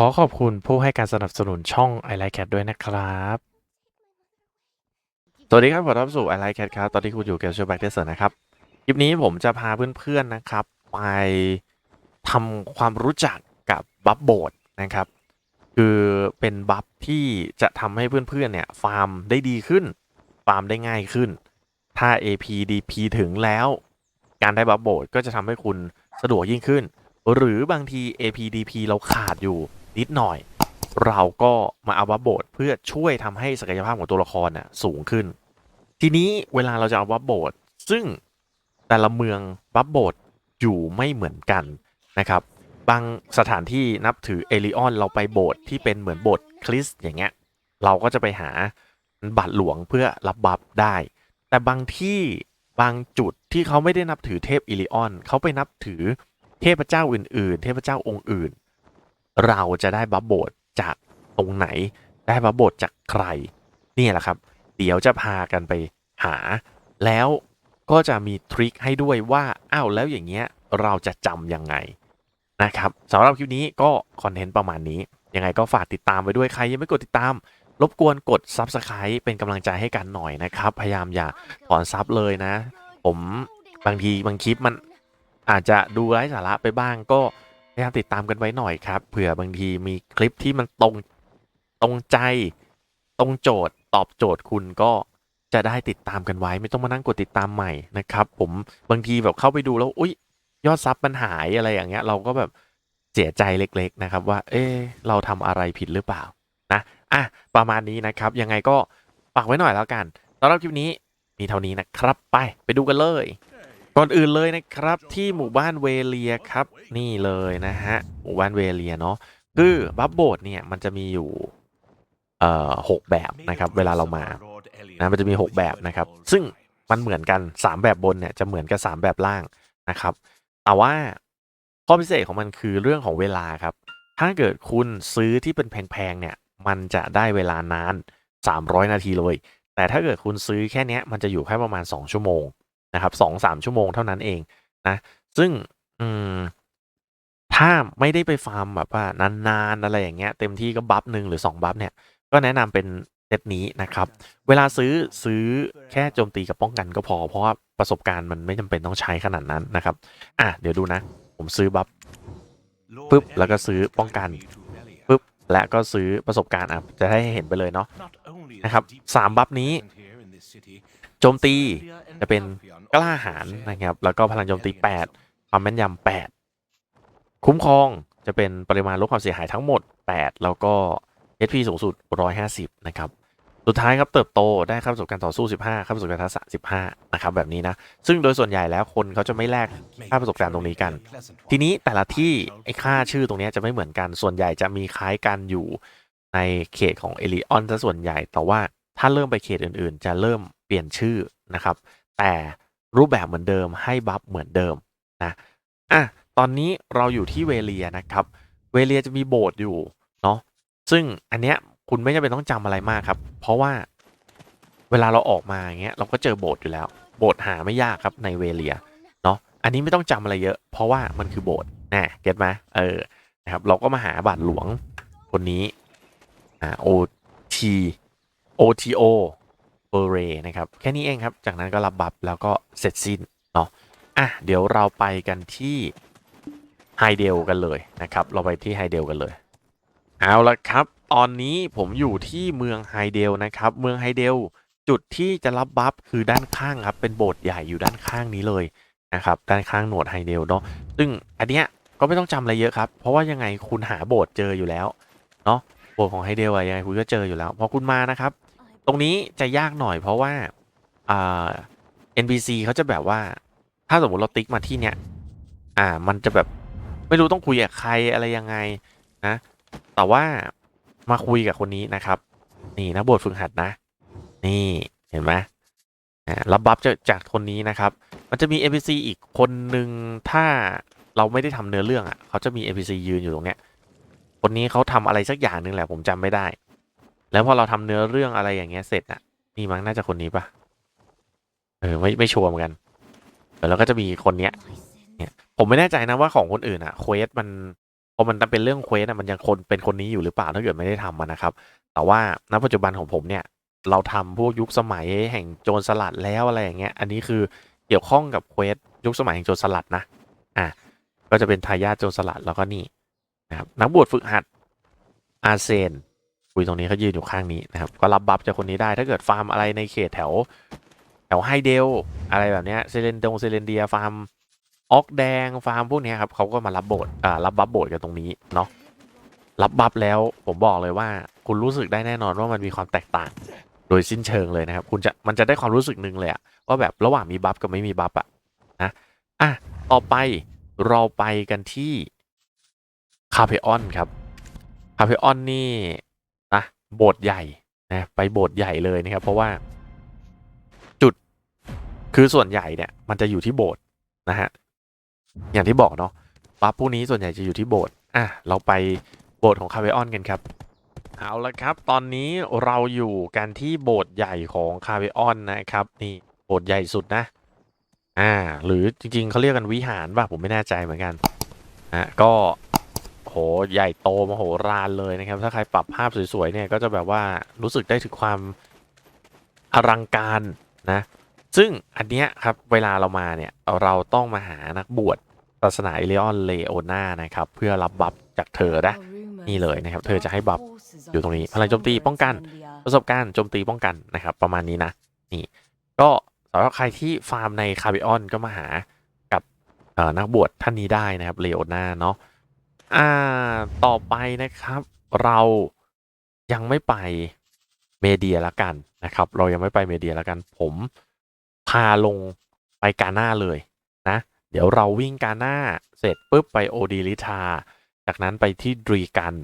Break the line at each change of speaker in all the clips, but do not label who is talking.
ขอขอบคุณผู้ให้การสนับสนุนช่อง i l i k e Cat ด้วยนะครับ สวัสดีครับขอต้อนรับสู่ i l i k e Cat ครับ ตอนนี้คุณอยู่กับเชอร์แบ็กเดสเซอร์นะครับ คลิปนี้ผมจะพาเพื่อนๆนะครับ ไปทำความรู้จักกับบัฟโบดนะครับ คือเป็นบัฟที่จะทำให้เพื่อนๆเนี่ยฟาร์มได้ดีขึ้น ฟาร์มได้ง่ายขึ้น ถ้า AP DP ถึงแล้ว การได้บัฟโบดก็จะทำให้คุณสะดวกยิ่งขึ้น หรือบางที APDP เราขาดอยู่ นิดหน่อย เราก็มาเอาบัฟโบดเพื่อช่วยทำให้ศักยภาพของตัวละครน่ะสูงขึ้น ทีนี้เวลาเราจะเอาบัฟโบดซึ่งแต่ละเมืองบัฟโบดอยู่ไม่เหมือนกันนะครับ บางสถานที่นับถือเอลิออนเราไปโบสถ์ที่เป็นเหมือนโบสถ์คริสต์อย่างเงี้ยเราก็จะไปหาบัตรหลวงเพื่อรับบัฟได้ แต่บางที่บางจุดที่เขาไม่ได้นับถือเทพอิลิออน เขาไปนับถือเทพเจ้าอื่น ๆ เทพเจ้าองค์อื่น เราจะได้บัฟโบดจากตรงไหน ได้บัฟโบดจากใครนี่แหละครับ เดี๋ยวจะพากันไปหา แล้วก็จะมีทริคให้ด้วยว่าอ้าวแล้วอย่างเงี้ยเราจะจำยังไงนะครับสำหรับคลิปนี้ก็คอนเทนต์ประมาณนี้ ยังไงก็ฝากติดตามไว้ด้วยใครยังไม่กดติดตาม รบกวนกด Subscribe เป็นกำลังใจให้กันหน่อยนะครับ พยายามอย่าถอนซับเลยนะ ผมบางทีบางคลิปมันอาจจะดูไร้สาระไปบ้างก็ พยายามติดตามกันไว้หน่อยครับ เผื่อบางทีมีคลิปที่มันตรงตรงใจ ตรงโจทย์ตอบโจทย์คุณก็จะได้ติดตามกันไว้ ไม่ต้องมานั่งกดติดตามใหม่นะครับ ผมบางทีแบบเข้าไปดูแล้วอุ้ยยอดซับมันหายอะไรอย่างเงี้ย เราก็แบบเสียใจเล็ก ๆนะครับ ว่า เอ๊เราทำอะไรผิดหรือเปล่านะอะประมาณนี้นะครับ ยังไงก็ฝากไว้หน่อยแล้วกันสำหรับคลิปนี้มีเท่านี้นะครับ ไปไปดูกันเลย ก่อนอื่นเลยนะครับที่หมู่บ้านเวเลียครับนี่เลยนะฮะหมู่บ้านเวเลียเนาะคือบัฟโบดเนี่ยมันจะมีอยู่เอ่อหกแบบนะครับ เวลาเรามานะมันจะมี 6 แบบนะครับ ซึ่งมันเหมือนกัน 3 แบบบนเนี่ยจะเหมือนกับ 3 แบบล่างนะครับแต่ว่าข้อพิเศษของมันคือเรื่องของเวลาครับ ถ้าเกิดคุณซื้อที่เป็นแพงๆเนี่ย มันจะได้เวลานาน 300 นาทีเลย แต่ถ้าเกิดคุณซื้อแค่นี้มันจะอยู่แค่ประมาณ 2 ชั่วโมง นะครับสองสามชั่วโมงเท่านั้นเองนะซึ่งอืมถ้าไม่ได้ไปฟาร์มแบบว่านานๆอะไรอย่างเงี้ย เต็มที่ก็บัฟหนึ่งหรือ2บัฟเนี่ย ก็แนะนำเป็นเซตนี้นะครับ เวลาซื้อซื้อแค่โจมตีกับป้องกันก็พอ เพราะว่าประสบการณ์มันไม่จำเป็นต้องใช้ขนาดนั้นนะครับ อะเดี๋ยวดูนะ ผมซื้อบัฟ
ปึ๊บแล้วก็ซื้อป้องกัน
ปึ๊บและก็ซื้อประสบการณ์อะจะให้เห็นไปเลยเนาะ
นะครับสา
ม
บัฟนี้โจมตี จะเป็
น
กล้า
ลา
หาญนะ
นะ
ครับ แล้
ว
ก็พลั
ลั
ง
ง
โจ
โจ
มแมตี
ตี
8
8คุ้มครองจะเป็นปริมาณลดความเสียหายทั้งหมด 8 แล้วก็ HP สูงสุด 150 นะครับ สุดท้ายครับเติบโตได้ค่าประสบการณ์ต่อสู้ 15ค่าประสบการณ์ทักษะ15 นะครับแบบนี้นะ ซึ่งโดยส่วนใหญ่แล้วคนเขาจะไม่แลก
ค่าประสบการณ์ตรงนี้กัน
ที
นี้
แต่ละที่ไอ้ค่าชื่อตรงนี้จะไม่เหมือนกันส่วนใหญ่จะมีคล้ายกันอยู่ในเขตของเอลิออนซะส่วนใหญ่แต่ว่าถ้าเริ่มไปเขตอื่นๆ จะเริ่มเปลี่ยนชื่อนะครับ แต่รูปแบบเหมือนเดิมให้บัฟเหมือนเดิมนะอะตอนนี้เราอยู่ที่เวเลียนะครับ เวเลียจะมีโบสถ์อยู่เนาะซึ่งอันเนี้ยคุณไม่จำเป็นต้องจำอะไรมากครับ เพราะว่าเวลาเราออกมาอย่างเงี้ยเราก็เจอโบสถ์อยู่แล้ว โบสถ์หาไม่ยากครับในเวเลียเนาะอันนี้ไม่ต้องจำอะไรเยอะ เพราะว่ามันคือโบสถ์นะเก็ตไหมเออนะครับเราก็มาหาบาทหลวงคนนี้อ่า O T O T O เบเรนะครับ แค่นี้เองครับ จากนั้นก็รับบัฟแล้วก็เสร็จสิ้นเนาะอะเดี๋ยวเราไปกันที่ไฮเดลกันเลยนะครับ เราไปที่ไฮเดลกันเลย เอาละครับ ตอนนี้ผมอยู่ที่เมืองไฮเดลนะครับ เมืองไฮเดลจุดที่จะรับบัฟคือด้านข้างครับ เป็นโบสถ์ใหญ่อยู่ด้านข้างนี้เลยนะครับ ด้านข้างหนวดไฮเดลเนาะ ซึ่งอันเนี้ยก็ไม่ต้องจำอะไรเยอะครับ เพราะว่ายังไงคุณหาโบสถ์เจออยู่แล้วเนาะ โบสถ์ของไฮเดลอะยังไงคุณก็เจออยู่แล้ว พอคุณมานะครับ ตรงนี้จะยากหน่อยเพราะว่าอ่า NPC เขาจะแบบว่า ถ้าสมมติเราติ๊กมาที่เนี้ยอ่า มันจะแบบไม่รู้ต้องคุยกับใครอะไรยังไงนะ แต่ว่ามาคุยกับคนนี้นะครับ นี่นะบสถ์ฝึกหัดนะ นี่เห็นไหมอ่ารับบัฟจากจากคนนี้นะครับ มันจะมี NPC อีกคนหนึ่งถ้าเราไม่ได้ทำเนื้อเรื่องอะเขาจะมี NPC ยืนอยู่ตรงเนี้ย คนนี้เขาทำอะไรสักอย่างหนึ่งแหละผมจำไม่ได้ แล้วพอเราทำเนื้อเรื่องอะไรอย่างเงี้ยเสร็จอะนี่มั้งน่าจะคนนี้ปะเออไม่ไม่ชัวร์เหมือนกันแล้วก็จะมีคนเนี้ยเนี่ยผมไม่แน่ใจนะว่าของคนอื่นอะเควสมันเพราะมันเป็นเรื่องเควสอะมันยังคนเป็นคนนี้อยู่หรือเปล่าถ้าเกิดไม่ได้ทำมันนะครับ แต่ว่าณปัจจุบันของผมเนี่ย เราทำพวกยุคสมัยแห่งโจรสลัดแล้วอะไรอย่างเงี้ย อันนี้คือเกี่ยวข้องกับเควสยุคสมัยแห่งโจรสลัดนะอะก็จะเป็นทายาทโจรสลัดแล้วก็นี่นะครับนักบวชฝึกหัดอาเซน คุยตรงนี้เขายืนอยู่ข้างนี้นะครับ ก็รับบัฟจากคนนี้ได้ถ้าเกิดฟาร์มอะไรในเขตแถว แถวไฮเดลอะไรแบบเนี้ยเซเลนดงเซเลนเดียฟาร์มออกแดงฟาร์มพวกนี้ครับเขาก็มารับโบทอ่ารับบัฟโบทกันตรงนี้เนาะรับบัฟแล้วผมบอกเลยว่าคุณรู้สึกได้แน่นอนว่ามันมีความแตกต่าง โดยสิ้นเชิงเลยนะครับ คุณจะมันจะได้ความรู้สึกหนึ่งเลยอะว่าแบบระหว่างมีบัฟกับไม่มีบัฟอะนะอะต่อไปเราไปกันที่คาเพออนครับคาเพออนนี่ โบสถ์ใหญ่นะไปโบสถ์ใหญ่เลยนะครับ เพราะว่า จุดคือส่วนใหญ่เนี่ย มันจะอยู่ที่โบสถ์นะฮะอย่างที่บอกเนาะบัฟพวกนี้ส่วนใหญ่จะอยู่ที่โบสถ์อะเราไปโบสถ์ของคาเพออนกันครับเอาละครับ ตอนนี้เราอยู่กันที่โบสถ์ใหญ่ของคาเวออนนะครับ นี่โบสถ์ใหญ่สุดนะ อ่า หรือจริงๆเขาเรียกกันวิหารป่ะผมไม่แน่ใจเหมือนกันอะก็ หใหญ่โตมโหฬารเลยนะครับ ถ้าใครปรับภาพสวยๆเนี่ยก็จะแบบว่ารู้สึกได้ถึงความอลังการนะ ซึ่งอันเนี้ยครับเวลาเรามาเนี่ยเราต้องมาหานักบวชศาสนาเอเลออนเลโอนานะครับ เพื่อรับบัฟจากเธอนะ
นี่เลยนะครับ เธอจะให้บัฟ
อ
อยู่ยู่
ต
ต
ร
รงง
นี้
นี้
พ
พ
ลั
ลั
ง
ง
โจ
โจ
ม
ม
ตี
ตี
ป้
ป้
อ
องง
กั
กันน
ประสบการณ์โจมตีป้องกันนะครับ ประมาณนี้นะนี่ ก็สำหรับใครที่ฟาร์มในคาบิออนก็มาหากับเอ่อนักบวชท่านนี้ได้นะครับเลโอนาเนาะ อ่า ต่อไปนะครับ เรายังไม่ไปเมเดียละกันนะครับ เรายังไม่ไปเมเดียละกัน ผมพาลงไปกาหน้าเลยนะ เดี๋ยวเราวิ่งกาหน้าเสร็จปุ๊บไปโอดีลิทา จากนั้นไปที่ดรีกัน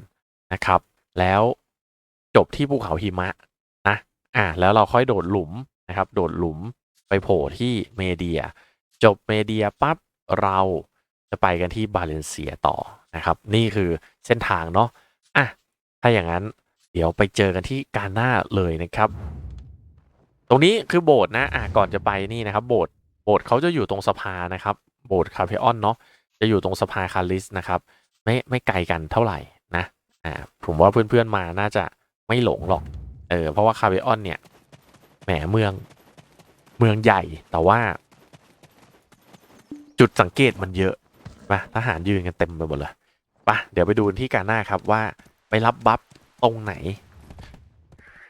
นะครับ แล้วจบที่ภูเขาหิมะนะอะแล้วเราค่อยโดดหลุมนะครับ โดดหลุมไปโผล่ที่เมเดีย จบเมเดียปั๊บเรา จะไปกันที่บาเลนเซียต่อนะครับ นี่คือเส้นทางเนาะอะถ้าอย่างนั้นเดี๋ยวไปเจอกันที่กาหน้าเลยนะครับ ตรงนี้คือโบสถ์นะอะก่อนจะไปนี่นะครับ โบสถ์โบสถ์เขาจะอยู่ตรงสะพานะครับ โบสถ์คาเพออนเนาะจะอยู่ตรงสะพาคาลิสนะครับ ไม่ไม่ไกลกันเท่าไหร่นะอ่าผมว่าเพื่อนๆมาน่าจะไม่หลงหรอกเออเพราะว่าคาเบออนเนี่ยแหมเมืองเมืองใหญ่แต่ว่า จุดสังเกตมันเยอะ มาทหารยืนกันเต็มไปหมดเลยไปะเดี๋ยวไปดูที่การหน้าครับว่าไปรับบัฟตรงไหน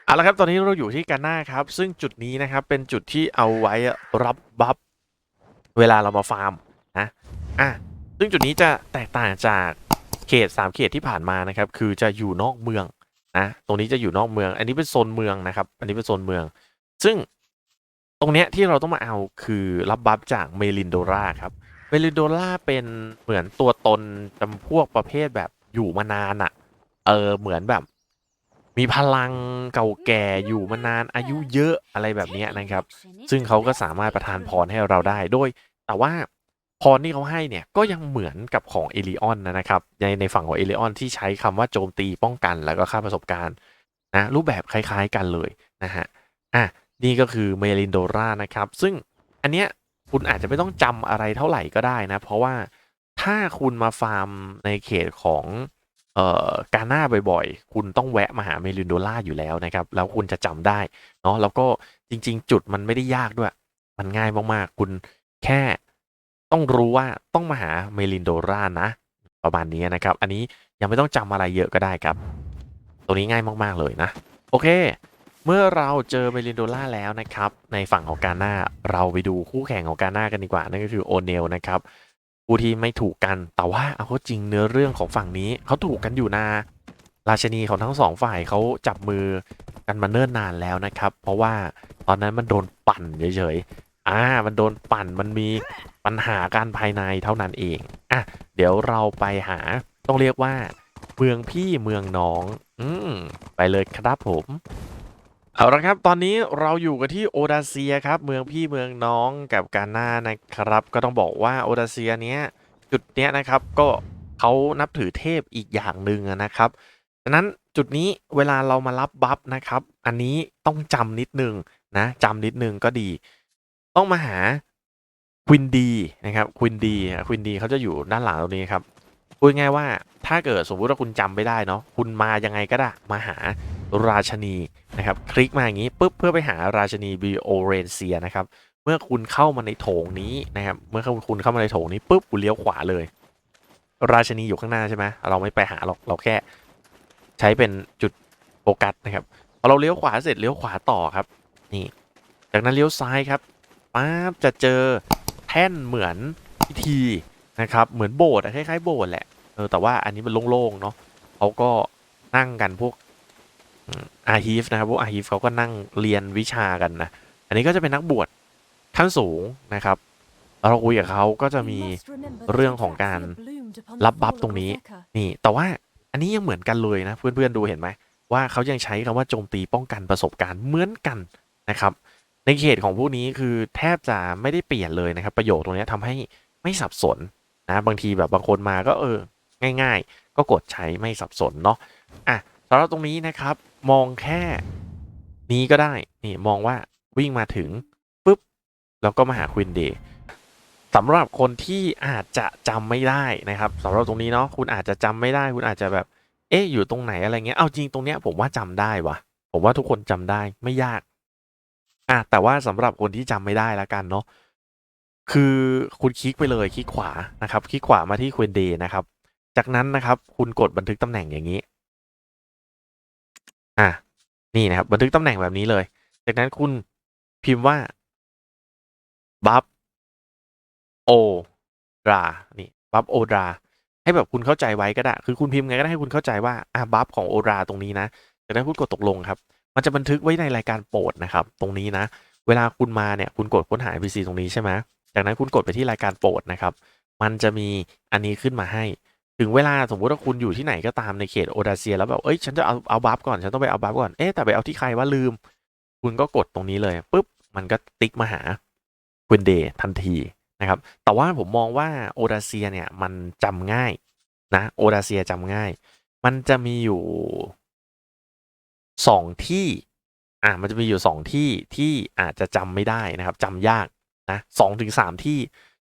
เอาละครับตอนนี้เราอยู่ที่การหน้าครับ ซึ่งจุดนี้นะครับเป็นจุดที่เอาไว้รับบัฟเวลาเรามาฟาร์มนะอะซึ่งจุดนี้จะแตกต่างจากเขต 3 เขตที่ผ่านมานะครับ คือจะอยู่นอกเมืองนะตรงนี้จะอยู่นอกเมือง อันนี้เป็นโซนเมืองนะครับ อันนี้เป็นโซนเมือง ซึ่งตรงเนี้ยที่เราต้องมาเอาคือรับบัฟจากเมลินโดราครับ เมลิโดราเป็นเหมือนตัวตนจำพวกประเภทแบบอยู่มานานอะ่ะเออเหมือนแบบ มีพลังเก่าแก่อยู่มานานอายุเยอะอะไรแบบนี้นะครับ ซึ่งเขาก็สามารถประทานพรให้เราได้โดย แต่ว่าพรที่เขาให้เนี่ยก็ยังเหมือนกับของเอลิออนนะครับในในฝั่งของเอลิออนที่ใช้คำว่าโจมตีป้องกันแล้วก็ค่าประสบการณ์นะรูปแบบคล้ายๆกันเลยนะฮะอะนี่ก็คือเมลินโดรานะครับ ซึ่งอันเนี้ย คุณอาจจะไม่ต้องจำอะไรเท่าไหร่ก็ได้นะ เพราะว่าถ้าคุณมาฟาร์มในเขตของเอ่อกาหน้าบ่อยๆ คุณต้องแวะมาหาเมลินโดราอยู่แล้วนะครับ แล้วคุณจะจำได้เนาะแล้วก็จริง ๆ จุดมันไม่ได้ยากด้วย มันง่ายมากๆ คุณแค่ต้องรู้ว่าต้องมาหาเมลินโดรานะ ประมาณนี้นะครับ อันนี้ยังไม่ต้องจำอะไรเยอะก็ได้ครับตรงนี้ง่ายมากๆเลยนะ โอเค เมื่อเราเจอเมลินโดราแล้วนะครับ ในฝั่งของกาหน้าเราไปดูคู่แข่งของกาหน้ากันดีกว่า นั่นก็คือโอเนลนะครับผู้ที่ไม่ถูกกันแต่ว่าเอาเข้าจริงเนื้อเรื่องของฝั่งนี้เขาถูกกันอยู่นาราชนีของทั้งสองฝ่ายเขาจับมือกันมาเนิ่นนานแล้วนะครับ เพราะว่าตอนนั้นมันโดนปั่นเฉยๆอ่ามันโดนปั่นมันมีปัญหาการภายในเท่านั้นเองอะเดี๋ยวเราไปหาต้องเรียกว่า เมืองพี่เมืองน้อง อืมไปเลยครับผม เอาละครับ ตอนนี้เราอยู่กันที่โอดาเซียครับ เมืองพี่เมืองน้องกับกาน่านะครับ ก็ต้องบอกว่าโอดาเซียเนี้ยจุดเนี้ยนะครับก็เขานับถือเทพอีกอย่างหนึ่งนะครับดังนั้นจุดนี้เวลาเรามารับบัฟนะครับ อันนี้ต้องจำนิดนึงนะจำนิดนึงก็ดี ต้องมาหาควินดีนะครับควินดีควินดีเขาจะอยู่ด้านหลังตรงนี้ครับคพูดง่ายว่าถ้าเกิดสมมุติว่าคุณจำไม่ได้เนาะคุณมายังไงก็ได้มาหา ราชนีนะครับ คลิกมาอย่างนี้ปุ๊บเพื่อไปหาราชนีบิโอเรนเซียนะครับ เมื่อคุณเข้ามาในโถงนี้นะครับ เมื่อคุณเข้ามาในโถงนี้ปุ๊บคุณเลี้ยวขวาเลย ราชนีอยู่ข้างหน้าใช่ไหมเราไม่ไปหาหรอกเราแค่ ใช้เป็นจุดโฟกัสนะครับพอเราเลี้ยวขวาเสร็จเลี้ยวขวาต่อครับ นี่ จากนั้นเลี้ยวซ้ายครับป๊าบจะเจอแท่นเหมือนพิธีนะครับ เหมือนโบสถ์คล้ายๆโบสถ์แหละเออแต่ว่าอันนี้มันโล่งๆเนาะเขาก็นั่งกันพวก อาฮีฟนะครับพวกอาฮีฟเขาก็นั่งเรียนวิชากันนะ อันนี้ก็จะเป็นนักบวชขั้นสูงนะครับแล้วเราคุยกับเขาก็จะมีเรื่องของการรับบัฟตรงนี้ นี่ แต่ว่าอันนี้ยังเหมือนกันเลยนะ เพื่อนๆดูเห็นไหมว่าเขายังใช้คำว่าโจมตีป้องกันประสบการณ์เหมือนกันนะครับ ในเขตของพวกนี้คือแทบจะไม่ได้เปลี่ยนเลยนะครับ ประโยคตรงนี้ทำให้ไม่สับสนนะบางทีแบบบางคนมาก็เออ ง่าย ๆ ก็กดใช้ไม่สับสนเนาะอะสำหรับตรงนี้นะครับ มองแค่นี้ก็ได้นี่มองว่าวิ่งมาถึงปุ๊บแล้วก็มาหาควินเดย์สำหรับคนที่อาจจะจำไม่ได้นะครับสำหรับตรงนี้เนาะคุณอาจจะจำไม่ได้ คุณอาจจะแบบ เอ๊ะอยู่ตรงไหนอะไรเงี้ยเอาจริงตรงเนี้ยผมว่าจำได้วะผมว่าทุกคนจำได้ไม่ยากอะแต่ว่าสำหรับคนที่จำไม่ได้ละกันเนาะคือคุณคลิกไปเลยคลิกขวานะครับคลิกขวามาที่ควินเดย์นะครับ จากนั้นนะครับคุณกดบันทึกตำแหน่งอย่างนี้ อะนี่นะครับ บันทึกตำแหน่งแบบนี้เลย จากนั้นคุณพิมพ์ว่าบัฟโอดรานี่บัฟโอดราให้แบบคุณเข้าใจไว้ก็ได้ คือคุณพิมพ์ไงก็ได้ให้คุณเข้าใจว่าอะบัฟของโอดราตรงนี้นะจากนั้นคุณกดตกลงครับ มันจะบันทึกไว้ในรายการโปรดนะครับ ตรงนี้นะ เวลาคุณมาเนี่ยคุณกดค้นหา NPC ตรงนี้ใช่ไหมจากนั้นคุณกดไปที่รายการโปรดนะครับ มันจะมีอันนี้ขึ้นมาให้ ถึงเวลาสมมุติว่าคุณอยู่ที่ไหนก็ตามในเขตโอดาเซียแล้วแบบ เอ้ย ฉันจะเอาเอาบัฟก่อน ฉันต้องไปเอาบัฟก่อน เอ๊ะแต่ไปเอาที่ใครว่าลืม คุณก็กดตรงนี้เลยปุ๊บ มันก็ติ๊กมาหาควินเดย์ทันทีนะครับ แต่ว่าผมมองว่าโอดาเซียเนี่ยมันจำง่ายนะโอดาเซียจำง่าย มันจะมีอยู่สองที่ อะมันจะมีอยู่สองที่ที่อาจจะจำไม่ได้นะครับจำยากนะสองถึงสามที่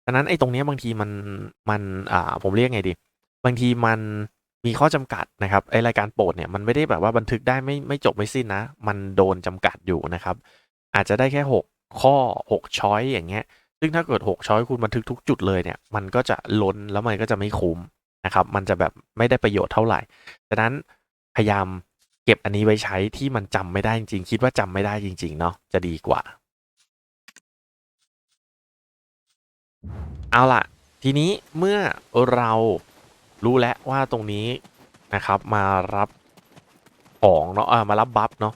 ดังนั้นไอ้ตรงนี้บางทีมันมันอ่าผมเรียกไงดี บางทีมันมีข้อจำกัดนะครับไอรายการโปรดเนี่ยมันไม่ได้แบบว่าบันทึกได้ไม่ไม่จบไม่สิ้นนะ มันโดนจำกัดอยู่นะครับ อาจจะได้แค่ 6 ข้อ 6 ช้อยอย่างเงี้ย ซึ่งถ้าเกิด 6 ช้อยคุณบันทึกทุกจุดเลยเนี่ยมันก็จะล้นแล้วมันก็จะไม่คุ้มนะครับ มันจะแบบไม่ได้ประโยชน์เท่าไหร่ดังนั้นพยายามเก็บอันนี้ไว้ใช้ที่มันจำไม่ได้จริงคิดว่าจำไม่ได้จริงๆเนาะจะดีกว่า เอาล่ะ ทีนี้เมื่อเรา รู้แล้วว่าตรงนี้นะครับมารับของเนาะเออมารับบัฟเนาะ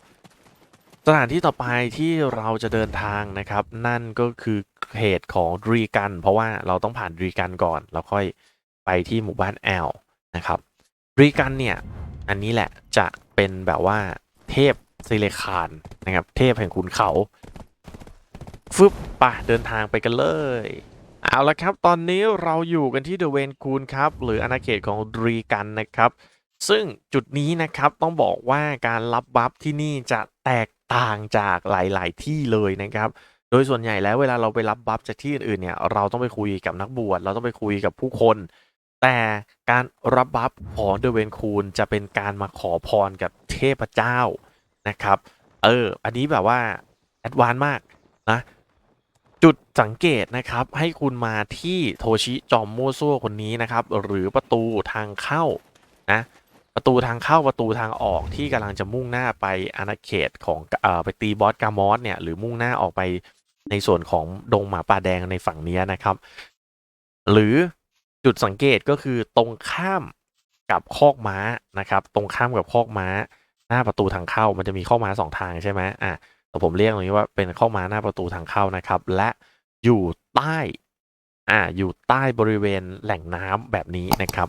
สถานที่ต่อไปที่เราจะเดินทางนะครับ นั่นก็คือเขตของรีกัน เพราะว่าเราต้องผ่านรีกันก่อน แล้วค่อยไปที่หมู่บ้านแอลนะครับรีกันเนี่ย อันนี้แหละจะเป็นแบบว่าเทพซิเลคานนะครับ เทพแห่งขุนเขาฟึบป่ะเดินทางไปกันเลย เอาละครับ ตอนนี้เราอยู่กันที่เดอะเวนคูนครับ หรืออาณาเขตของดรีกันนะครับ ซึ่งจุดนี้นะครับต้องบอกว่าการรับบัฟที่นี่จะแตกต่างจากหลาย ๆ ที่เลยนะครับ โดยส่วนใหญ่แล้วเวลาเราไปรับบัฟจากที่อื่นๆเนี่ยเราต้องไปคุยกับนักบวชเราต้องไปคุยกับผู้คน แต่การรับบัฟของเดอะเวนคูนจะเป็นการมาขอพรกับเทพเจ้านะครับ เออ อันนี้แบบว่าแอดวานมากนะ จุดสังเกตนะครับให้คุณมาที่โทชิจอมมั่วซั่วคนนี้นะครับ หรือประตูทางเข้านะประตูทางเข้าประตูทางออกที่กำลังจะมุ่งหน้าไปอาณาเขตของเอ่อไปตีบอสกามอสเนี่ยหรือมุ่งหน้าออกไปในส่วนของดงหมาป่าแดงในฝั่งนี้นะครับ หรือจุดสังเกตก็คือตรงข้ามกับคอกม้านะครับ ตรงข้ามกับคอกม้า หน้าประตูทางเข้ามันจะมีคอกม้าสองทางใช่ไหมอะ ผมเรียกตรงนี้ว่าเป็นเข้ามาหน้าประตูทางเข้านะครับ และอยู่ใต้อ่าอยู่ใต้บริเวณแหล่งน้ำแบบนี้นะครับ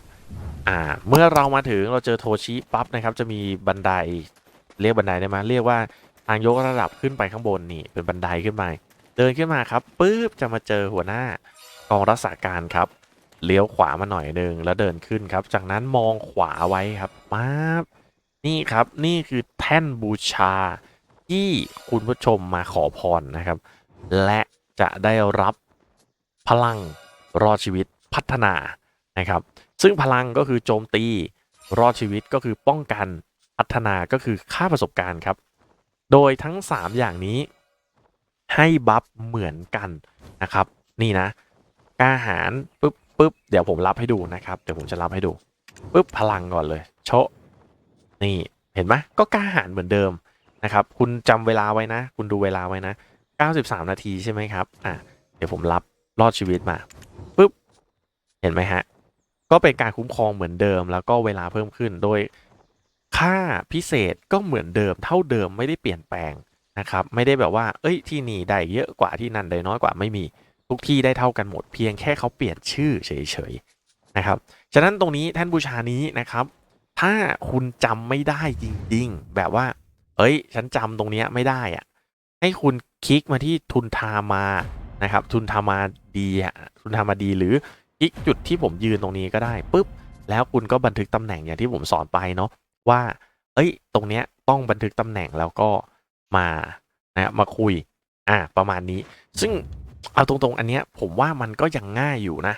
อ่าเมื่อเรามาถึงเราเจอโทชิปั๊บนะครับ จะมีบันไดเรียกบันไดได้ไหมเรียกว่าทางยกระดับขึ้นไปข้างบนนี่เป็นบันไดขึ้นไปเดินขึ้นมาครับปุ๊บจะมาเจอหัวหน้ากองรักษาการครับเลี้ยวขวามาหน่อยหนึ่งแล้วเดินขึ้นครับ จากนั้นมองขวาไว้ครับปั๊บนี่ครับนี่คือแท่นบูชา ที่คุณผู้ชมมาขอพรนะครับ และจะได้รับพลังรอดชีวิตพัฒนานะครับ ซึ่งพลังก็คือโจมตีรอดชีวิตก็คือป้องกันพัฒนาก็คือค่าประสบการณ์ครับ โดยทั้ง 3 อย่างนี้ให้บัฟเหมือนกันนะครับ นี่นะกล้าหารปุ๊บปุ๊บเดี๋ยวผมรับให้ดูนะครับ เดี๋ยวผมจะรับให้ดูปุ๊บพลังก่อนเลย โชะนี่เห็นไหมก็กล้าหารเหมือนเดิม นะครับ คุณจำเวลาไว้นะ คุณดูเวลาไว้นะ 93 นาทีใช่ไหมครับ อะ เดี๋ยวผมรับรอดชีวิตมาปุ๊บ เห็นไหมฮะ ก็เป็นการคุ้มครองเหมือนเดิม แล้วก็เวลาเพิ่มขึ้น โดยค่าพิเศษก็เหมือนเดิม เท่าเดิมไม่ได้เปลี่ยนแปลงนะครับ ไม่ได้แบบว่า เอ้ย ที่นี่ได้เยอะกว่าที่นั่นได้น้อยกว่าไม่มี ทุกที่ได้เท่ากันหมด เพียงแค่เขาเปลี่ยนชื่อเฉยๆนะครับ ฉะนั้นตรงนี้แท่านบูชานี้นะครับ ถ้าคุณจำไม่ได้จริง ๆ แบบว่า เอ้ย ฉันจำตรงเนี้ยไม่ได้อะให้คุณคลิกมาที่ทุนทามานะครับ ทุนทามาดีอะทุนทามาดีหรือคลิกจุดที่ผมยืนตรงนี้ก็ได้ปุ๊บแล้วคุณก็บันทึกตำแหน่งอย่างที่ผมสอนไปเนาะว่า เอ้ย ตรงเนี้ยต้องบันทึกตำแหน่งแล้วก็มานะมาคุยอ่าประมาณนี้ ซึ่งเอาตรงๆ อันเนี้ยผมว่ามันก็ยังง่ายอยู่นะ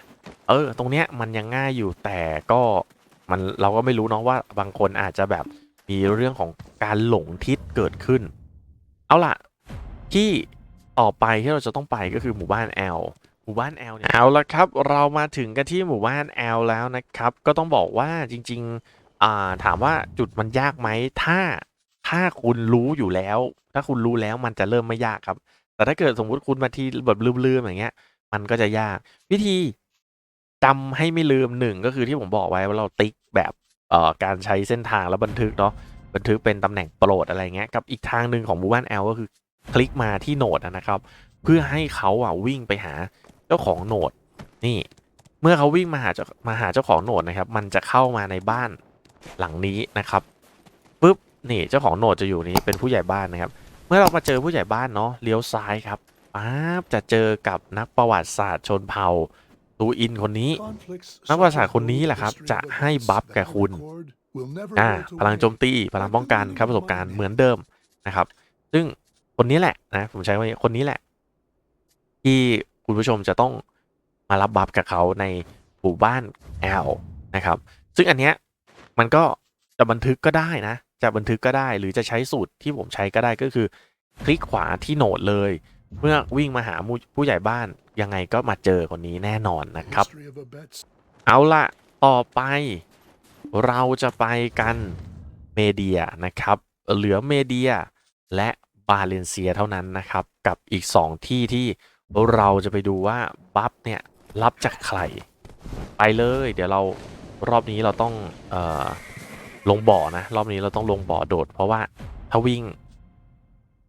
เออ ตรงเนี้ยมันยังง่ายอยู่แต่ก็มันเราก็ไม่รู้เนาะว่าบางคนอาจจะแบบ มีเรื่องของการหลงทิศเกิดขึ้น เอาล่ะ ที่ต่อไปที่เราจะต้องไปก็คือหมู่บ้านแอลหมู่บ้านแอลเนี่ยเอาละครับ เรามาถึงกันที่หมู่บ้านแอลแล้วนะครับ ก็ต้องบอกว่าจริงๆถามว่าจุดมันยากไหมถ้าถ้าคุณรู้อยู่แล้ว ถ้าคุณรู้แล้วมันจะเริ่มไม่ยากครับ แต่ถ้าเกิดสมมุติคุณมาที่แบบลืมๆอย่างเงี้ย มันก็จะยาก วิธีจำให้ไม่ลืมหนึ่งก็คือที่ผมบอกไว้ว่าเราติ๊กแบบ การใช้เส้นทางแล้วบันทึกเนาะบันทึกเป็นตำแหน่งโปรดอะไรเงี้ยกับอีกทางหนึ่งของหมู่บ้านแอลก็คือคลิกมาที่โหนดนะครับ เพื่อให้เขาอะวิ่งไปหาเจ้าของโหนดนี่เมื่อเขาวิ่งมาหาเจ้ามาหาเจ้าของโหนดนะครับ มันจะเข้ามาในบ้านหลังนี้นะครับปุ๊บนี่เจ้าของโหนดจะอยู่นี้เป็นผู้ใหญ่บ้านนะครับ เมื่อเรามาเจอผู้ใหญ่บ้านเนาะเลี้ยวซ้ายครับป๊าบจะเจอกับนักประวัติศาสตร์ชนเผ่า ตูอินคนนี้
นักประวัติศาสตร์คนนี้แหละครับ จะให้บัฟแก่คุณ
อ่า
อ่า
พ
พ
ลั
ลั
ง
ง
โจ
โจ
ม
ม
ตีพลังป้องกันครับประสบการณ์เหมือนเดิมนะครับ ซึ่งคนนี้แหละนะผมใช้ว่าคนนี้แหละ ที่คุณผู้ชมจะต้องมารับบัฟกับเขาในหมู่บ้านแอลนะครับ ซึ่งอันเนี้ยมันก็จะบันทึกก็ได้นะ จะบันทึกก็ได้หรือจะใช้สูตรที่ผมใช้ก็ได้ก็คือ คลิกขวาที่โหนดเลย เมื่อวิ่งมาหาผู้ผู้ใหญ่บ้านยังไงก็มาเจอคนนี้แน่นอนนะ
นะ
ค
ค
รั
รับบ
เอาละต่อไป เราจะไปกันเมเดียนะครับ เหลือเมเดียและบาเลนเซียเท่านั้นนะครับ กับอีก 2 ที่ที่เราจะไปดูว่าบัฟเนี่ยรับจากใคร ไปเลย เดี๋ยวเรารอบนี้เราต้องเออลงบ่อนะ รอบนี้เราต้องลงบ่อโดด เพราะว่าถ้าวิ่ง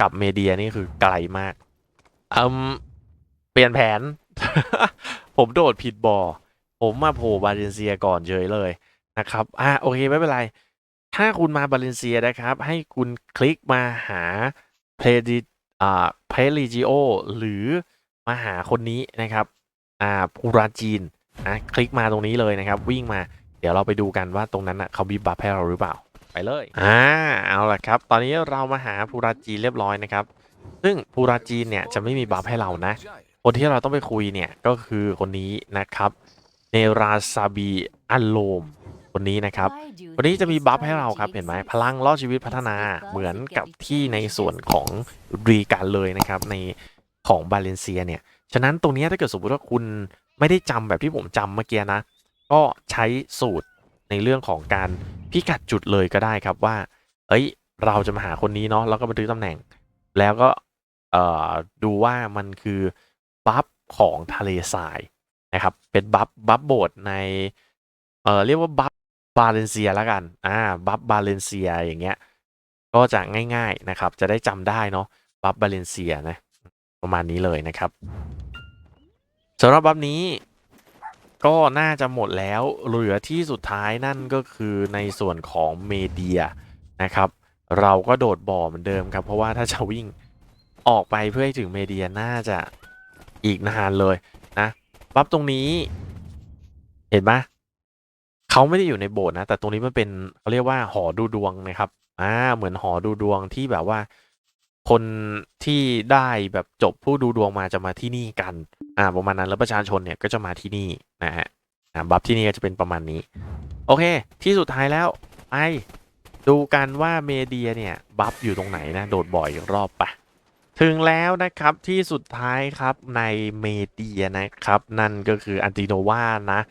กับเมเดียนี่คือไกลมาก อืมเปลี่ยนแผน ผมโดดผิดบ่อ ผมมาโผล่บาเลนเซียก่อนเฉยเลยนะครับ อะโอเคไม่เป็นไร ถ้าคุณมาบาเลนเซียนะครับ ให้คุณคลิกมาหาเพลดิอ่าเพลิจิโอหรือมาหาคนนี้นะครับ อ่าปูราจีนนะคลิกมาตรงนี้เลยนะครับ วิ่งมา เดี๋ยวเราไปดูกันว่าตรงนั้นอะเขาบีบบัฟให้เราหรือเปล่า ไปเลย อ่า เอาละครับ ตอนนี้เรามาหาปูราจีนเรียบร้อยนะครับ ซึ่งปูราจีนเนี่ยจะไม่มีบัฟให้เรานะ คนที่เราต้องไปคุยเนี่ยก็คือคนนี้นะครับ เนราซาบีอัลโลมคนนี้นะครับ
วันนี้จะมีบัฟให้เราครับ
เห็นไหมพลังรอดชีวิตพัฒนาเหมือนกับที่ในส่วนของรีการเลยนะครับในของบาเลนเซียเนี่ยฉะนั้นตรงนี้ถ้าเกิดสมมติว่าคุณไม่ได้จำแบบที่ผมจำเมื่อกี้นะ ก็ใช้สูตรในเรื่องของการพิกัดจุดเลยก็ได้ครับว่า เอ้ย เราจะมาหาคนนี้เนาะแล้วก็บันทึกตำแหน่ง แล้วก็ดูว่ามันคือบัฟของทะเลทรายนะครับ เป็นบัฟบัฟโบดในเอ่อเรียกว่าบัฟบาเลนเซียแล้วกันอ่าบัฟบาเลนเซียอย่างเงี้ยก็จะง่ายๆนะครับ จะได้จำได้เนาะบัฟบาเลนเซียนะประมาณนี้เลยนะครับสำหรับบัฟนี้ก็น่าจะหมดแล้วเหลือที่สุดท้ายนั่นก็คือในส่วนของเมเดียนะครับ เราก็โดดบ่อเหมือนเดิมครับ เพราะว่าถ้าจะวิ่งออกไปเพื่อให้ถึงเมเดียน่าจะอีกนานเลยนะบัฟตรงนี้เห็นไหมเขาไม่ได้อยู่ในโบสถ์นะ แต่ตรงนี้มันเป็นเขาเรียกว่าหอดูดวงนะครับอ่าเหมือนหอดูดวงที่แบบว่า คนที่ได้แบบจบผู้ดูดวงมาจะมาที่นี่กันอ่าประมาณนั้นแล้วประชาชนเนี่ยก็จะมาที่นี่นะฮะบัฟที่นี่ก็จะเป็นประมาณนี้ โอเค ที่สุดท้ายแล้วไป ดูกันว่าเมเดียเนี่ยบัฟอยู่ตรงไหนนะ โดดบ่อยอีกรอบปะถึงแล้วนะครับที่สุดท้ายครับในเมเดียนะครับ นั่นก็คืออันติโนวานะ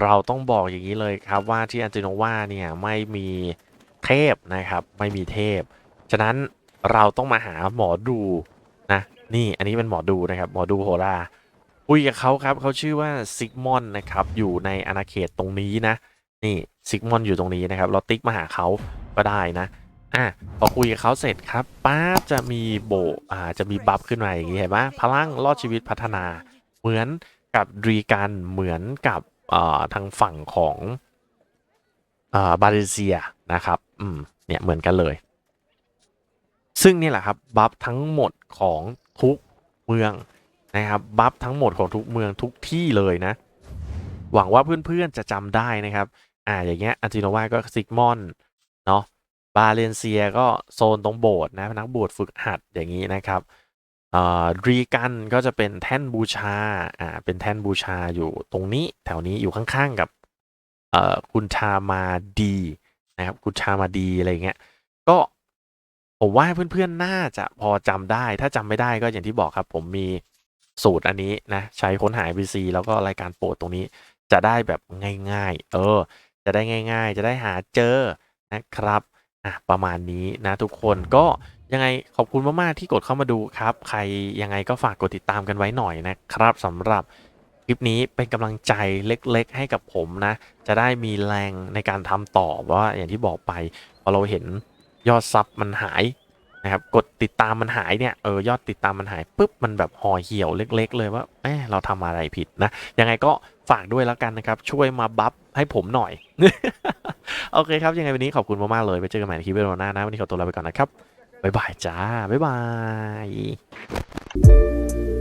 เราต้องบอกอย่างนี้เลยครับว่าที่อันติโนวาเนี่ยไม่มีเทพนะครับ ไม่มีเทพ ฉะนั้นเราต้องมาหาหมอดูนะนี่อันนี้เป็นหมอดูนะครับ หมอดูโหราคุยกับเขาครับเขาชื่อว่าซิกมอนนะครับอยู่ในอาณาเขตตรงนี้นะนี่ซิกมอนอยู่ตรงนี้นะครับ เราติ๊กมาหาเขา ก็ได้นะอะพอคุยกับเขาเสร็จครับป้าจะมีโบอ่าจะมีบัฟขึ้นมาอย่างนี้เห็นไหมพลังรอดชีวิตพัฒนา เหมือนกับดรีกันเหมือนกับอ่อทางฝั่งของอ่อบาเลเซียนะครับอืมเนี่ยเหมือนกันเลย ซึ่งนี่แหละครับบัฟทั้งหมดของทุกเมืองนะครับบัฟทั้งหมดของทุกเมืองทุกที่เลยนะ หวังว่าเพื่อนๆจะจำได้นะครับ อ่าอย่างเงี้ยอันติโนวาก็ซิกมอน เนาะบาเลนเซียก็โซนตรงโบสถ์นะนักบวชฝึกหัดอย่างนี้นะครับอ่อดรีกันก็จะเป็นแท่นบูชาอ่าเป็นแท่นบูชาอยู่ตรงนี้แถวนี้อยู่ข้างๆกับอ่อคุณชามาดีนะครับคุณชามาดีอะไรเงี้ยก็ผมว่าเพื่อนๆ น่าจะพอจำได้ ถ้าจำไม่ได้ก็อย่างที่บอกครับ ผมมีสูตรอันนี้นะ ใช้ค้นหา BC แล้วก็รายการโปรดตรงนี้ จะได้แบบง่าย ๆ เออ จะได้ง่าย ๆ จะได้หาเจอ นะครับอะประมาณนี้นะทุกคนก็ยังไงขอบคุณมากๆที่กดเข้ามาดูครับ ใครยังไงก็ฝากกดติดตามกันไว้หน่อยนะครับสำหรับคลิปนี้เป็นกำลังใจเล็กๆ ให้กับผมนะ จะได้มีแรงในการทำต่อว่าอย่างที่บอกไปพอเราเห็นยอดซับมันหายนะครับกดติดตามมันหายเนี่ยเออยอดติดตามมันหายปุ๊บมันแบบห่อเหี่ยวเล็ก ๆ เลยว่าเออเราทำอะไรผิดนะยังไงก็ ฝากด้วยแล้วกันนะครับ ช่วยมาบัฟให้ผมหน่อย โอเคครับ ยังไงวันนี้ขอบคุณมากๆเลย ไปเจอกันใหม่ในคลิปวิดีโอหน้านะ วันนี้ขอตัวลาไปก่อนนะครับ บ๊ายบายจ้า บ๊ายบาย